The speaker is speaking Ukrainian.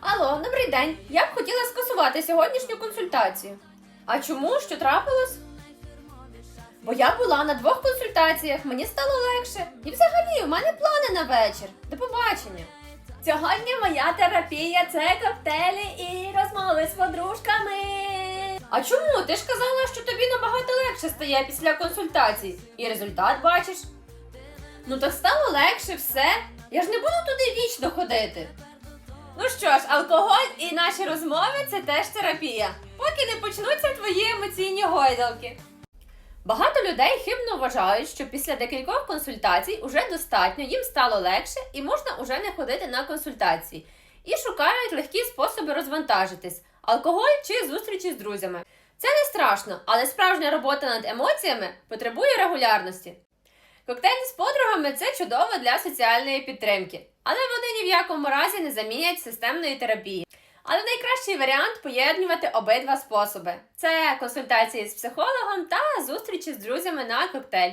Алло, добрий день. Я б хотіла скасувати сьогоднішню консультацію. А чому? Що трапилось? Бо я була на двох консультаціях, мені стало легше. І взагалі, у мене плани на вечір. До побачення. Сьогодні моя терапія це коктейлі і розмови з подружками. А чому? Ти ж казала, що тобі набагато легше стає після консультацій. І результат бачиш. Ну так стало легше все. Я ж не буду туди вічно ходити. Ну що ж, алкоголь і наші розмови це теж терапія, поки не почнуться твої емоційні гойдалки. Багато людей хибно вважають, що після декількох консультацій уже достатньо, їм стало легше і можна уже не ходити на консультації. І шукають легкі способи розвантажитись алкоголь чи зустрічі з друзями. Це не страшно, але справжня робота над емоціями потребує регулярності. Коктейль з подругами це чудово для соціальної підтримки, але вони ні в якому разі не замінять системної терапії. Але найкращий варіант поєднувати обидва способи: це консультації з психологом та зустрічі з друзями на коктейль.